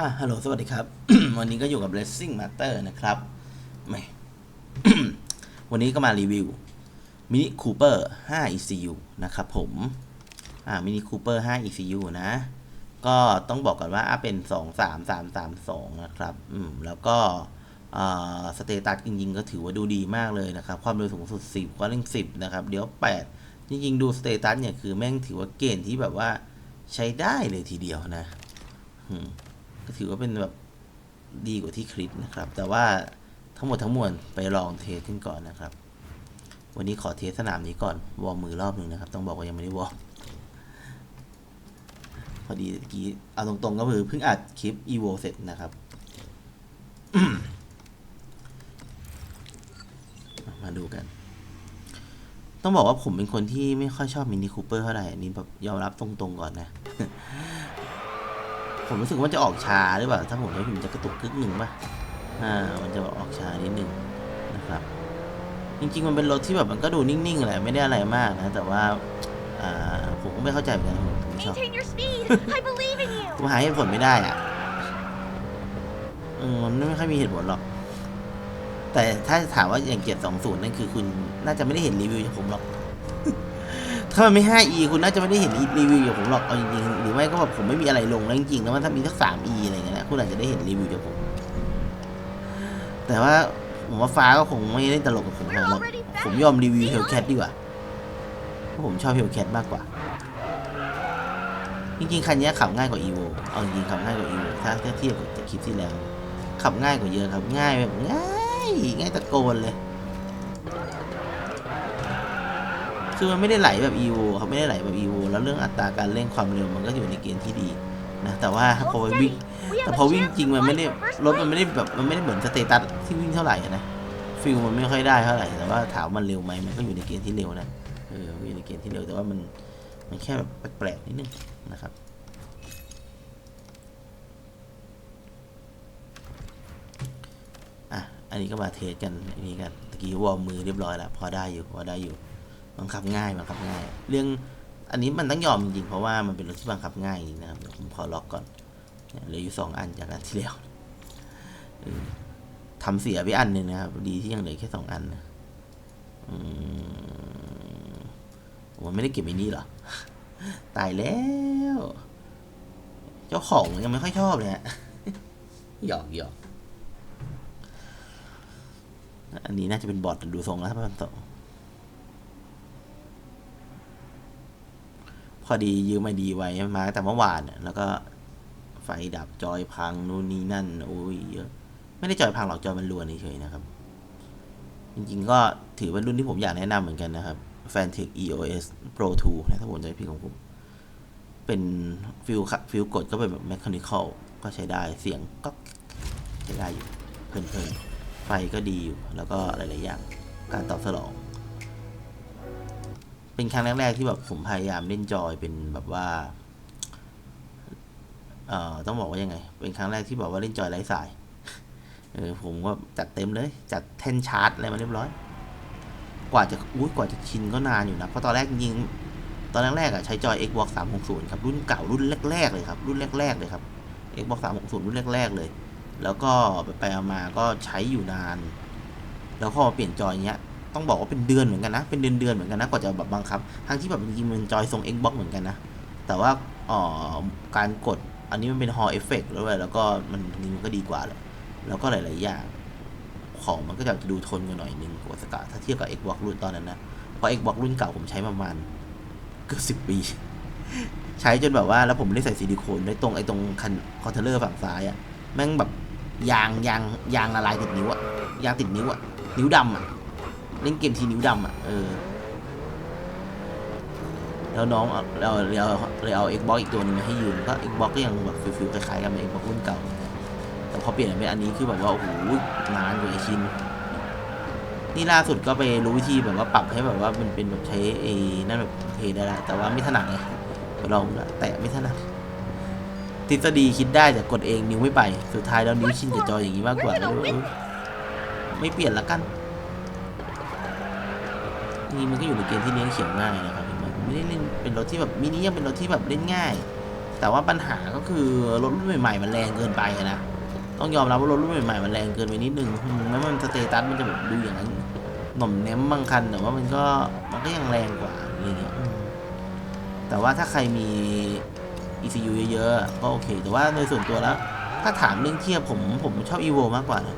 อะฮัลโหล สวัสดีครับ วันนี้ก็อยู่กับ Blessing Master นะครับแหมวันนี้ก็มารีวิว Mini Cooper 5 ECU นะครับผม อ่า Mini Cooper 5 ECU นะ ก็ต้องบอกก่อนว่าอะเป็น 2 3 3 3 2 นะครับ อืม แล้วก็สเตตัสจริงๆ ก็ถือว่าดูดีมากเลยนะครับ ความเร็วสูงสุด 10ก็เร่ง 10 นะครับ เดี๋ยว 8 จริงๆ ดูสเตตัสเนี่ย คือแม่งถือว่าเกณฑ์ที่แบบว่าใช้ได้เลยทีเดียวนะ อืม ก็ถือว่าเป็นแบบดีกว่าที่คลิปนะครับ แต่ว่าทั้งหมดทั้งมวลไปลองเทสกันก่อนนะครับ วันนี้ขอเทสสนามนี้ก่อนวอร์มมือรอบหนึ่งนะครับ ต้องบอกว่ายังไม่ได้วอร์มพอดีเมื่อกี้เอาตรงๆก็คือเพิ่งอัดคลิป evo เสร็จนะครับ มาดูกัน ต้องบอกว่าผมเป็นคนที่ไม่ค่อยชอบมินิคูเปอร์เท่าไหร่อันนี้แบบยอมรับตรงๆก่อนนะ ผมรู้สึกว่ามันจะออกชาหรือเปล่า ถ้าผมไม่ผิดมันจะกระตุกกึกหนึ่งป่ะ อ่า มันจะออกชานิดหนึ่งนะครับ จริงๆ มันเป็นรถที่แบบมันก็ดูนิ่งๆแหละไม่ได้อะไรมากนะ แต่ว่า อ่า ผมก็ไม่เข้าใจเหมือนกันผมไม่ชอบ Maintain your speed. I believe in you. ผมหาเหตุผลไม่ได้อะเออมันไม่ค่อยมีเหตุผลหรอก แต่ถ้าถามว่าอย่างเกียรติสองศูนย์นั่นคือคุณ น่าจะไม่ได้เห็นรีวิวจากผมหรอก ถ้ามันไม่ 5e คุณน่าจะไม่ได้เห็นรีวิวจากผมหรอกเอาจริงๆหรือไม่ก็แบบผมไม่มีอะไรลงแล้วจริงๆแล้วมันถ้ามีสัก 3e อะไรเงี้ยนะคุณอาจจะได้เห็นรีวิวจากผม แต่ว่าผมว่าฟ้าก็คงไม่ได้ตลกกับผมหรอกผมยอมรีวิวเฮลแคทดีกว่าเพราะผมชอบเฮลแคทมากกว่า จริงๆคันนี้ขับง่ายกว่า evo เอาจริงๆขับง่ายกว่า evo ถ้าถ้าเทียบกับคลิปที่แล้ว ขับง่ายกว่าเยอะครับง่ายแบบง่ายง่ายตะโกนเลย คือมันไม่ได้ไหลแบบ evo ครับไม่ได้ไหลแบบ evo แล้วเรื่องอัตราการเร่งความเร็วมันก็อยู่ในเกณฑ์ที่ดีนะแต่ว่าพอไปวิ่ง We แต่ have พอ a วิ่ง chance จริง to มันไม่ได้ fight for first รถมัน place. ไม่ได้แบบมันไม่ได้เหมือนสเตตัสที่วิ่งเท่าไหร่อะนะฟิลมันไม่ค่อยได้เท่าไหร่แต่ว่าถามมันเร็วไหมมันก็อยู่ในเกณฑ์ที่เร็วนะเออมันอยู่ในเกณฑ์ที่เร็วแต่ว่ามันมันแค่แบบแปลกๆนิดนึงนะครับอะอันนี้ก็มาเทสกันอันนี้กันตะกี้วอร์มมือเรียบร้อยแล้วพอได้อยู่พอได้อยู่ บังคับง่ายบังคับง่าย เรื่องอันนี้มันต้องยอมจริงๆเพราะว่ามันเป็นรถที่บังคับง่ายจริงนะครับผมขอล็อกก่อนเหลืออยู่สองอันจากอันที่แล้วทำเสียไปอันหนึ่งนะครับดีที่ยังเหลือแค่สองอันนะอืมโอ้ไม่ได้เก็บไอ้นี่หรอ ตายแล้ว เจ้าของยังไม่ค่อยชอบเลยฮะหยอกหยอกอันนี้น่าจะเป็นบอทดูทรงแล้วครับสอง พอดียืมไอดีไว้มาแต่เมื่อวานน่ะแล้วก็ไฟดับจอยพังนู่นนี่นั่นโอ้ยเยอะ ไม่ได้จอยพังหรอกจอยมันรวนเฉยๆนะครับ จริงๆก็ถือเป็นรุ่นที่ผมอยากแนะนำเหมือนกันนะครับ f a n t e c EOS Pro 2 นะถ้าผมจำไม่ผิดของผม เป็นฟิลฟิลกดก็เป็นแบบ mechanical ก็ใช้ได้เสียงก็ใช้ได้อยู่เพลินๆ ไฟก็ดีอยู่ แล้วก็หลายๆอย่างการตอบสนอง เป็นครั้งแรกๆที่แบบผมพยายามเล่นจอยเป็นแบบว่า เอ่อต้องบอกว่ายังไง เป็นครั้งแรกที่บอกว่าเล่นจอยไร้สาย เออผมก็จัดเต็มเลย จัดแท่นชาร์จอะไรมาเรียบร้อย กว่าจะอุ้ยกว่าจะชินก็นานอยู่นะ เพราะตอนแรกจริง ตอนแรกๆอะใช้จอย Xbox 360 ครับ รุ่นเก่ารุ่นแรกๆเลยครับ รุ่นแรกๆเลยครับ Xbox 360 รุ่นแรกๆเลย แล้วก็ไปๆมาก็ใช้อยู่นาน แล้วพอเปลี่ยนจอยเนี้ย ต้องบอกว่าเป็นเดือนเหมือนกันนะ เป็นเดือนๆเหมือนกันนะกว่าจะแบบบังคับ ทั้งที่แบบจริงๆมันจอยทรง Xbox เหมือนกันนะ แต่ว่าอ๋อการกดอันนี้มันเป็น Hall Effect แล้วด้วยแล้วก็มันมันก็ดีกว่าเลยแล้วก็หลาย ๆ อย่าง ของมันก็จะดูทนกันหน่อยนึงกว่าสกาถ้าเทียบกับ Xbox รุ่นตอนนั้นนะ เพราะ Xbox รุ่นเก่าผมใช้ประมาณเกือบสิบปี ใช้จนแบบว่าแล้วผมไม่ได้ใส่ซิลิโคนในตรงไอ้ตรงคันคอนเทนเลอร์ฝั่งซ้ายอะแม่งแบบยางยางยางละลายติดนิ้วอะยางติดนิ้วอะนิ้วดำอะ เล่นเกมทีนิ้วดำอะเออแล้วน้องเอาเราเราเลยเอา Xbox อีกตัวหนึงมาให้ยืมก็ Xbox ก็ยังแบบฟิลๆคล้ายๆกันเป็น Xbox รุ่นเก่า แต่พอเปลี่ยนเป็นอันนี้คือแบบว่าโอ้โหนานกว่าไอชินนี่ล่าสุดก็ไปรู้วิธีแบบว่าปรับให้แบบว่ามันเป็นแบบใช้ไอ้นั่นแบบเพย์ได้ละแต่ว่าไม่ถนัดไงลองละแต่ไม่ถนัดทฤษฎีคิดได้แต่กดเองนิ้วไม่ไป สุดท้ายแล้วนิ้วชินกับจออย่างนี้มากกว่าแล้วไม่เปลี่ยนละกัน นี่มันก็อยู่ในเกณฑ์ที่เลี้ยงเขียวง่ายนะครับเห็นไหมไม่ได้เล่นเป็นรถที่แบบมินิยังเป็นรถที่แบบเล่นง่าย แต่ว่าปัญหาก็คือรถรุ่นใหม่ๆมันแรงเกินไปนะต้องยอมรับว่ารถรุ่นใหม่ๆมันแรงเกินไปนิดนึงอืมแล้วมันสเตตัสมันจะแบบดูอย่างนั้นหน่อมแนมบางคันแต่ว่ามันก็มันก็ยังแรงกว่าอะไรเงี้ยแต่ว่าถ้าใครมี ECU เยอะๆก็โอเค แต่ว่าโดยส่วนตัวแล้ว ถ้าถามเรื่องเทียบผมผมชอบ EVO มากกว่านะ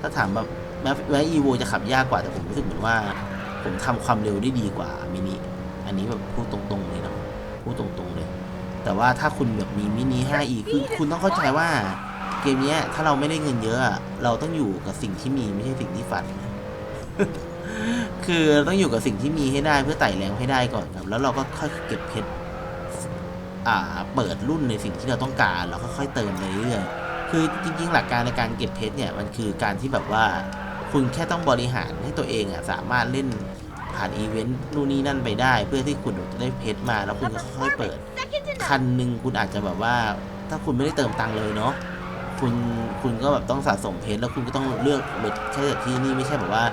ถ้าถามแบบแม้แม้ EVO จะขับยากกว่าแต่ผมรู้สึกเหมือนว่า ผมทำความเร็วได้ดีกว่ามินิอันนี้แบบพูดตรงๆเลยเนาะพูดตรงๆเลย แต่ว่าถ้าคุณแบบมีมินิ 5e คือคุณต้องเข้าใจว่าเกมเนี้ยถ้าเราไม่ได้เงินเยอะ เราต้องอยู่กับสิ่งที่มีไม่ใช่สิ่งที่ฝัน คือต้องอยู่กับสิ่งที่มีให้ได้เพื่อไต่แรงให้ได้ก่อนครับ แล้วเราก็ค่อยเก็บเพชรอ่า เปิดรุ่นในสิ่งที่เราต้องการแล้วก็ค่อยเติมไปเรื่อยๆคือจริงๆ หลักการในการเก็บเพชรเนี่ยมันคือการที่แบบว่า คุณแค่ต้องบริหารให้ตัวเองอะสามารถเล่นผ่านอีเวนต์นู่นนี่นั่นไปได้ เพื่อที่คุณจะได้เพชรมาแล้วคุณ A ก็ค่อยๆเปิด performance second to คัน none. หนึ่งคุณอาจจะแบบว่า ถ้าคุณไม่ได้เติมตังค์เลยเนาะคุณคุณก็แบบต้องสะสมเพชรแล้วคุณก็ต้องเลือกรถแค่จากที่นี่ไม่ใช่แบบว่า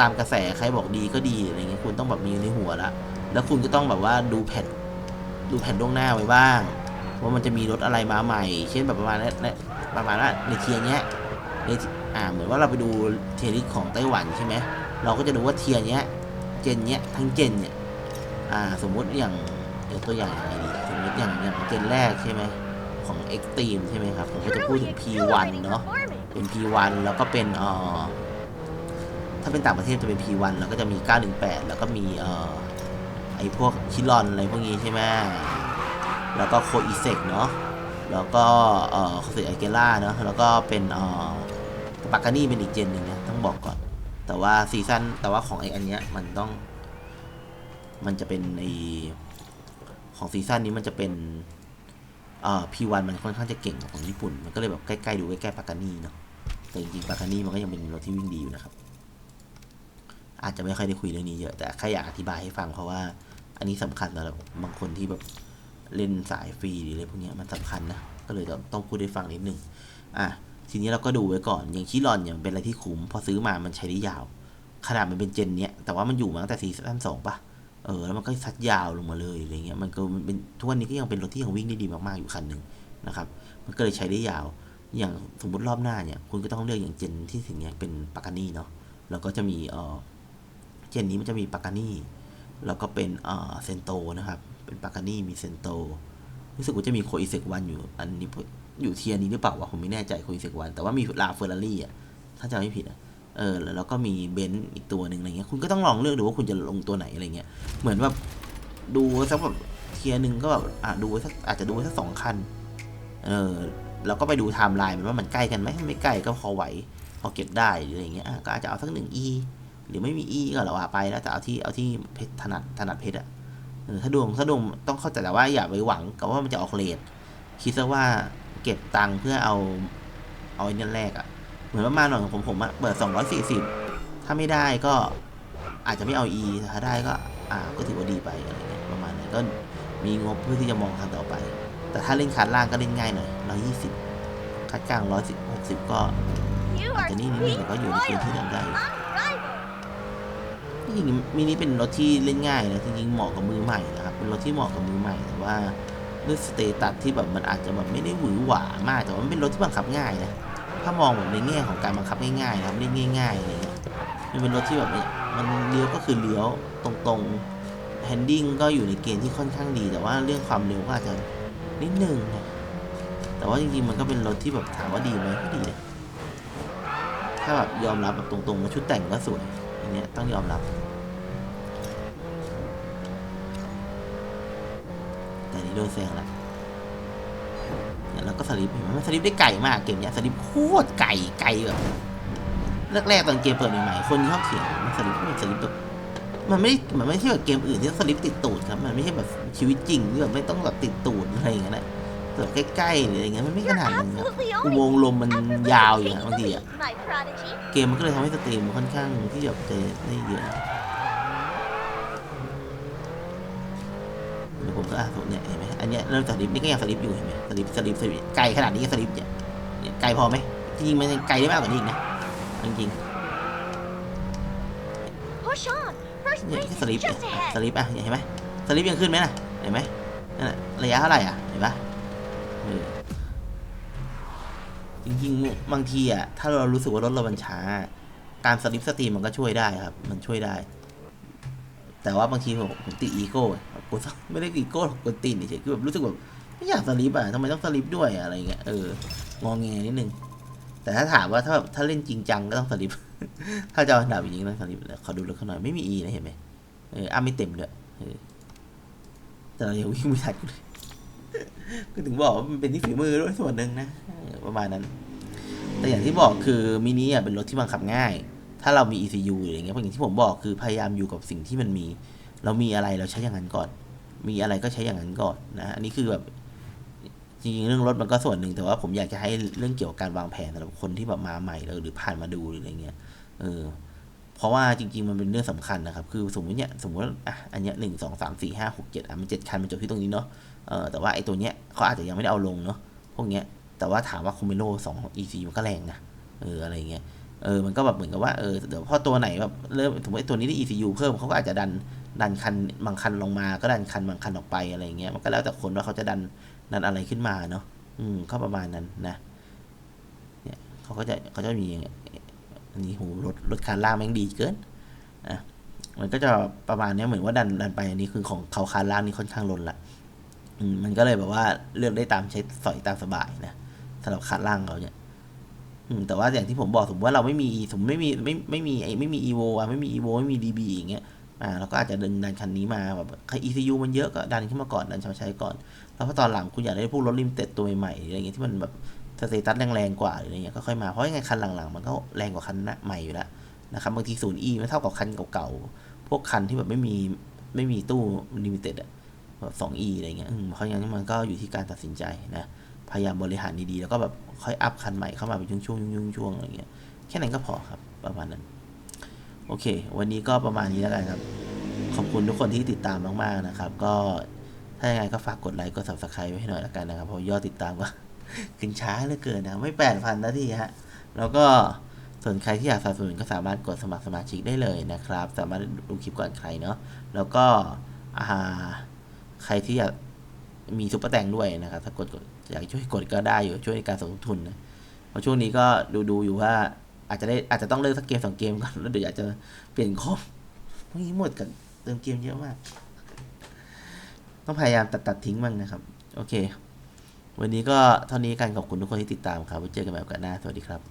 ตามกระแสใครบอกดีก็ดีอะไรเงี้ยคุณต้องแบบมีในหัวละแล้วคุณก็ต้องแบบว่าดูแผ่นดูแผ่นล่วงหน้าไว้บ้าง ว่ามันจะมีรถอะไรมาใหม่ เช่นแบบประมาณนั้นนะประมาณว่าในเทียร์เนี้ยใน อ่าเหมือนว่าเราไปดูเทียร์ลิสของไต้หวันใช่ไหมเราก็จะดูว่าเทียเนี้ยเจนเนี้ยทั้งเจนเนี่ยอ่าสมมุติอย่างยกตัวอย่างยังไงดีสมมติอย่างอย่างเจนแรกใช่ไหมของ Extreme ใช่ไหมครับผมก็จะพูดถึง P1 เนาะเป็น P1 แล้วก็เป็นเอ่อถ้าเป็นต่างประเทศจะเป็น P1 แล้วก็จะมี 918 แล้วก็มีเอ่อไอพวกชิลอนอะไรพวกนี้ใช่ไหมแล้วก็โคอีเซกเนาะแล้วก็เอ่อโคเซไอเกล่าเนาะแล้วก็เป็นเอ่อ ปากานี่เป็นอีกเจนหนึ่งนะต้องบอกก่อน แต่ว่าซีซั่นแต่ว่าของไออันเนี้ยมันต้อง มันจะเป็นในของซีซั่นนี้มันจะเป็นเอ่อ P1 มันค่อนข้างจะเก่งของญี่ปุ่น มันก็เลยแบบใกล้ๆดูใกล้ๆปากานี่เนาะแต่จริงๆปากานี่มันก็ยังเป็นรถที่วิ่งดีอยู่นะครับ อาจจะไม่ค่อยได้คุยเรื่องนี้เยอะแต่แค่อยากอธิบายให้ฟังเพราะว่าอันนี้สำคัญสำหรับบางคนที่แบบเล่นสายฟรีหรืออะไรพวกนี้มันสำคัญนะก็เลยต้องต้องพูดให้ฟังนิดนึงอะ ทีนี้เราก็ดูไว้ก่อน อย่างชิรอนเนี่ยมันเป็นอะไรที่คุ้ม พอซื้อมามันใช้ได้ยาว ขนาดมันเป็นเจนเนี้ย แต่ว่ามันอยู่มาตั้งแต่ซีซั่นสองปะเออ แล้วมันก็ซัดยาวลงมาเลยอะไรเงี้ย มันก็มันเป็นทุกวันนี้ก็ยังเป็นรถที่ยังวิ่งได้ดีมากๆอยู่คันหนึ่งนะครับ มันก็เลยใช้ได้ยาว อย่างสมมติรอบหน้าเนี่ย คุณก็ต้องเลือกอย่างเจนที่ถึงเนี่ยเป็นปากานี่เนาะ แล้วก็จะมีเออเจนนี้มันจะมีปากานี่ แล้วก็เป็นเออเซนโตนะครับ เป็นปากานี่มีเซนโต รู้สึกว่าจะมีโคอิเซกวันอยู่ อันนี้ อยู่เทียนี้หรือเปล่าวะผมไม่แน่ใจคอิเซกวัน แต่ว่ามีลาเฟอร์รารี่อะถ้าจำไม่ผิดอะเออแล้วก็มีเบนซ์อีกตัวหนึ่งอะไรเงี้ยคุณก็ต้องลองเลือกดูว่าคุณจะลงตัวไหนอะไรเงี้ยเหมือนแบบดูสักแบบเทียหนึ่งก็แบบอะดูสักอาจจะดูสักสองคันเออแล้วก็ไปดูไทม์ไลน์มันว่ามันใกล้กันไหมไม่ใกล้ก็พอไหวพอเก็บได้หรืออะไรเงี้ยก็อาจจะเอาสักหนึ่ง e หรือไม่มี e ก็เราว่าไปแล้วแต่เอาที่เอาที่เพชรถนัดถนัดเพชรอะเออถ้าดวงถ้าดวงต้องเข้าใจแต่ว่าอย่าไปหวังกับว่ามันจะออกเลทคิดซะว่า ก็บตังค์เพื่อเอาเอาไอ้นั่นแรกอะเหมือนประมาณหน่อยของผมผมอะเปิดสองร้อยสี่สิบถ้าไม่ได้ก็อาจจะไม่เอา e ถ้าได้ก็อ่าก็ถือว่าดีไปอะไรเงี้ยประมาณนั้นก็มีงบเพื่อที่จะมองคันต่อไป แต่ถ้าเล่นคันล่างก็เล่นง่ายหน่อยร้อยยี่สิบคัดกลางร้อยสิบหกสิบก็ You อาจจะนี่นิดนึงแต่ก็อยู่ในเกณฑ์ที่ทำได้จริงๆมินิเป็นรถที่เล่นง่ายนะจริงๆเหมาะกับมือใหม่นะครับเป็นรถที่เหมาะกับมือใหม่แต่ว่า ด้วยสเตตัสที่แบบมันอาจจะแบบไม่ได้หวือหวามาก แต่ว่ามันเป็นรถที่บังคับง่ายนะถ้ามองแบบในแง่ของการบังคับง่ายๆนะครับเล่นง่ายๆอะไรเงี้ยมันเป็นรถที่แบบมันเลี้ยวก็คือเลี้ยวตรงๆแฮนดิ้งก็อยู่ในเกณฑ์ที่ค่อนข้างดี แต่ว่าเรื่องความเร็วก็อาจจะนิดนึงนะแต่ว่าจริงๆมันก็เป็นรถที่แบบถามว่าดีไหมก็ดีนะถ้าแบบยอมรับแบบตรงๆว่าชุดแต่งก็สวยอันเนี้ยต้องยอมรับ แต่นี่โดนแซงละเนี่ยแล้วก็สลิปเห็นไหมมันสลิปได้ไก่มากเกมเนี้ยสลิปโคตรไก่ไก่แบบแรกๆตอนเกมเปิดใหม่ๆคนชอบเถียงมันสลิปมันสลิปแบบมันไม่มันไม่ใช่แบบเกมอื่นที่สลิปติดตูดครับมันไม่ใช่แบบชีวิตจริงที่แบบไม่ต้องแบบติดตูดอะไรอย่างเงี้ยนะแต่แบบใกล้ๆหรืออะไรเงี้ยมันไม่ข You're นาดนั้นครับ absolutely อุ owning โมงค์ลมมัน Effortlessly ยาวอยู่นะ taking บาง the ที lead, อะ my prodigy. เกมมันก็เลยทำให้สตรีมมันค่อนข้างที่จะจะได้เยอะ เดี๋ยวผมก็อะเนี่ยเห็นไหมอันเนี้ยเริ่มสลิปนี่ก็ยังสลิปอยู่เห็นไหมสลิปสลิปสลิปไกลขนาดนี้ก็สลิปเนี่ยไกลพอไหมจริงๆมันไกลได้มากกว่านี้อีกนะจริงๆเนี่ยสลิปสลิปอะเห็นไหมสลิปยังขึ้นไหมน่ะเห็นไหมนั่นน่ะระยะเท่าไหร่อะเห็นปะจริงๆบางทีอะถ้าเรารู้สึกว่ารถเรามันช้า การสลิปสตรีมมันก็ช่วยได้ครับ มันช่วยได้ แต่ว่าบางทีผมผมติดอีโก้กูไม่ได้อีโก้หรอกกูติดเฉยคือแบบรู้สึกแบบไม่อยากสลิปอะทำไมต้องสลิปด้วยอะไรเงี้ยเอององแงนิดนึงแต่ถ้าถามว่าถ้าแบบถ้าเล่นจริงจังก็ต้องสลิป ถ้าจะเอาอัดับจริงต้องสลิปขอดูรถเขาหน่อยไม่มีอีนะเห็นไหมเอออ้าไม่เต็มด้วยเออแต่เรายังวิ่งไม่ทันกูเลยก็ถึงบอกว่ามันเป็นที่ฝีมือด้วยส่วนหนึ่งนะประมาณนั้น แต่อย่างที่บอกคือมินิอะเป็นรถที่บังคับง่าย ถ้าเรามี ECU ออย่างเงี้ยเพราะอย่างที่ผมบอกคือพยายามอยู่กับสิ่งที่มันมี เรามีอะไรเราใช้อย่างนั้นก่อน มีอะไรก็ใช้อย่างนั้นก่อนนะอันนี้คือแบบจริงๆเรื่องรถมันก็ส่วนหนึ่งแต่ว่าผมอยากจะให้เรื่องเกี่ยวกับการวางแผนสำหรับคนที่แบบมาใหม่หรือผ่านมาดูหรืออะไรเงี้ยเออเพราะว่าจริง ๆ มันเป็นเรื่องสำคัญนะครับ คือสมมติเนี่ยสมมติว่าอะอันเนี้ยหนึ่งสองสามสี่ห้าหกเจ็ดอะมันเจ็ดคันมันจบที่ตรงนี้เนาะเออแต่ว่าไอ้ตัวเนี้ยเขาอาจจะยังไม่ได้เอาลงเนาะพวกเนี้ยแต่ว่าถามว่าคูเมโลสอง EC มันก็แรงนะเอออะไรเงี้ย เออมันก็แบบเหมือนกับว่าเออเดี๋ยวพอตัวไหนแบบเริ่มสมมติตัวนี้ได้ ECU เพิ่มเขาก็อาจจะดันดันคันบางคันลงมาก็ดันคันบางคันออกไปอะไรเงี้ยมันก็แล้วแต่คนว่าเขาจะดันดันอะไรขึ้นมาเนาะอืมก็ประมาณนั้นนะเนี่ยเขาก็จะเขาจะมีอย่างนี้อันนี้โหรถรถคันล่างแม่งดีเกินอะมันก็จะประมาณนี้เหมือนว่าดันดันไปอันนี้คือของเขาคันล่างนี่ค่อนข้างลนละอืมมันก็เลยแบบว่าเลือกได้ตามใช้สอยตามสบายนะสำหรับคันล่างเขาเนี่ย แต่ว่าอย่างที่ผมบอกสมมติว่าเราไม่มีสมมติไม่มีไม่ไม่มีไอ้ไม่มี evo อะไม่มี evo ไม่มี db อย่างเงี้ยอ่าเราก็อาจจะดึงดันคันนี้มาแบบใคร ecu มันเยอะก็ดันขึ้นมาก่อนดันชาใช้ก่อน แล้วพอตอนหลังคุณอยากได้พวกรถลิมิเต็ดตัวใหม่ๆอะไรเงี้ยที่มันแบบสเตตัสแรงๆกว่าอะไรเงี้ยก็ค่อยมาเพราะยังไงคันหลังๆ มันก็แรงกว่าคันน้าใหม่อยู่แล้วนะครับบางทีศูนย์ e มันเท่ากับคันเก่าๆพวกคันที่แบบไม่มีไม่มีตู้ลิมิเต็ดอะแบบสอง e อะไรเงี้ยอืมเพราะงั้นมันก็อยู่ที่การตัดสินใจนะ พยายามบริหารดีๆ แล้วก็แบบค่อยอัพคันใหม่เข้ามาเป็นช่วงๆช่วงๆอะไรเงี้ยแค่นั้นก็พอครับประมาณนั้น โอเค วันนี้ก็ประมาณนี้แล้วกันครับ ขอบคุณทุกคนที่ติดตามมากๆนะครับ ก็ถ้ายังไงก็ฝากกดไลค์กด subscribe ไว้ให้หน่อยละกันนะครับเพราะยอดติดตามก็ขึ้นช้าเหลือเกินนะไม่แปดพันนาทีฮะแล้วก็ส่วนใครที่อยากสนับสนุนก็สามารถกดสมัครสมาชิกได้เลยนะครับ สามารถดูคลิปก่อนใครเนาะแล้วก็อ่าใครที่อยาก มีซุปเปอร์แตงด้วยนะครับ ถ้ากดอยากช่วยกดก็ได้อยู่ช่วยในการสมทบทุนนะเพราะช่วงนี้ก็ดูดูอยู่ว่าอาจจะได้อาจจะต้องเลิกสักเกมสองเกมก่อนแล้วเดี๋ยวอยากจะเปลี่ยนคอมพวกนี้หมดกันเติมเกมเยอะมาก ต้องพยายามตัดตัดทิ้งบ้างนะครับ โอเค วันนี้ก็เท่านี้กันขอบคุณทุกคนที่ติดตามครับไว้เจอกันใหม่โอกาสหน้าสวัสดีครับ